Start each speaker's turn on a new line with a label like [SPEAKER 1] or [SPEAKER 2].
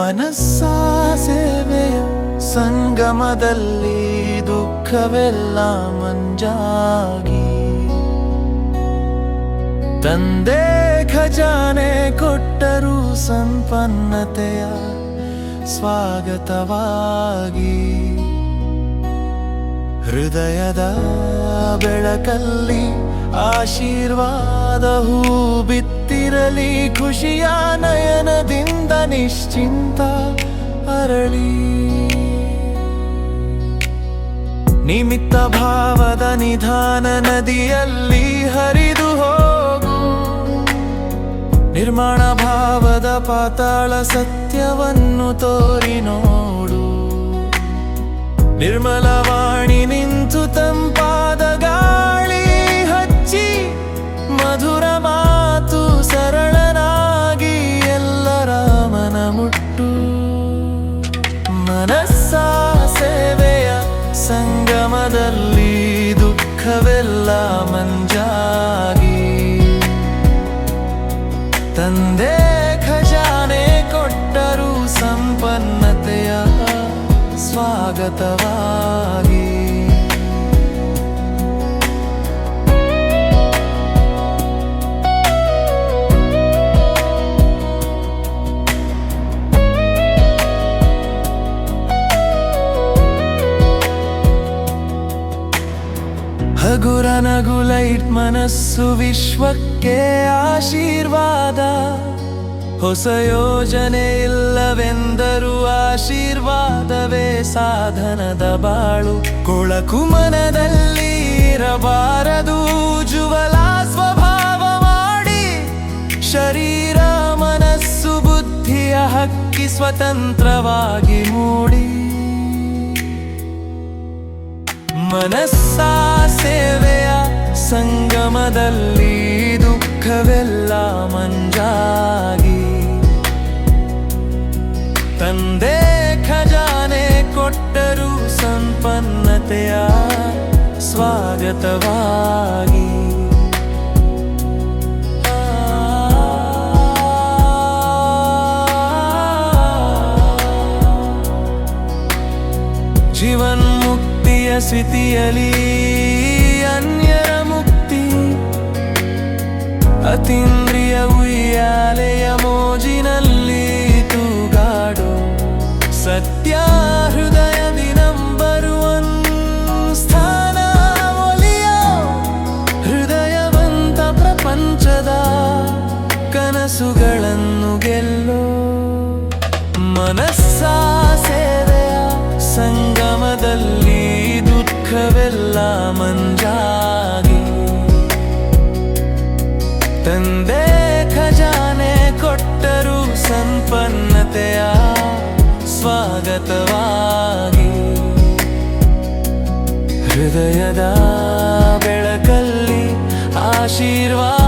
[SPEAKER 1] ಮನಸ್ಸ ಸೇವೆ ಸಂಗಮದಲ್ಲಿ ದುಃಖವೆಲ್ಲ ಮಂಜಾಗಿ. ತಂದೆ ಖಜಾನೆ ಕೊಟ್ಟರು ಸಂಪನ್ನತೆಯ ಸ್ವಾಗತವಾಗಿ. ಹೃದಯದ ಬೆಳಕಲ್ಲಿ ಆಶೀರ್ವಾದ ಹೂ ಬಿತ್ತಿರಲಿ ಖುಷಿಯ ನಯನದಿಂದ ನಿಶ್ಚಿಂತ ಅರಳಿ. ನಿಮಿತ್ತ ಭಾವದ ನಿಧಾನ ನದಿಯಲ್ಲಿ ಹರಿದು ಹೋಗು. ನಿರ್ಮಾಣ ಭಾವದ ಪಾತಾಳ ಸತ್ಯವನ್ನು ತೋರಿ ನೋಡು. ನಿರ್ಮಲವಾಣಿ ಮನಸ್ಸ ಸೇವೆಯ ಸಂಗಮದಲ್ಲಿ ದುಃಖವೆಲ್ಲ ಮಂಜಾಗಿ. ತಂದೆ ಖಜಾನೆ ಕೊಟ್ಟರು ಸಂಪನ್ನತೆಯ ಸ್ವಾಗತವಾಗಿ. ಹಗುರ ನಗು ಲೈಟ್ ಮನಸ್ಸು ವಿಶ್ವಕ್ಕೆ ಆಶೀರ್ವಾದ. ಹೊಸ ಯೋಜನೆ ಇಲ್ಲವೆಂದರೂ ಆಶೀರ್ವಾದವೇ ಸಾಧನದ ಬಾಳು. ಕೊಳಕು ಮನದಲ್ಲಿ ಇರಬಾರದು ಜುವಲ ಸ್ವಭಾವ ಮಾಡಿ. ಶರೀರ, ಮನಸ್ಸು, ಬುದ್ಧಿಯ ಹಕ್ಕಿ ಸ್ವತಂತ್ರವಾಗಿ ಮೂಡಿ. ಮನಸ್ಸ ಸಂಗಮದಲ್ಲಿ ದುಃಖವೆಲ್ಲ ಮಂಜಾಗಿ. ತಂದೆ ಖಜಾನೆ ಕೊಟ್ಟರು ಸಂಪನ್ನತೆಯ ಸ್ವಾಗತವಾಗಿ. ಜೀವನ್ ಮುಕ್ತಿಯ ಸ್ಥಿತಿಯಲಿ ಅತೀಂದ್ರಿಯ ಉಯ್ಯಾಲೆಯ ಮೋಜಿನಲ್ಲಿ ತೂಗಾಡು. ಸತ್ಯ ಹೃದಯ ನಂಬರುವನ್ ಸ್ಥಾನ ಹೃದಯವಂತ ಪ್ರಪಂಚದ ಕನಸುಗಳನ್ನು ಗೆಲ್ಲೋ. ಮನಸ್ಸ ಸೇವೆಯ ಸಂಗಮದಲ್ಲಿ ದುಃಖವೆಲ್ಲ ಮಂಜಾಗಿ ತಂದೆ ಖಜಾನೆ ಕೊಟ್ಟರು ಸಂಪನ್ನತೆಯ ಸ್ವಾಗತವಾಗಿ. ಹೃದಯದ ಬೆಳಕಲ್ಲಿ ಆಶೀರ್ವಾದ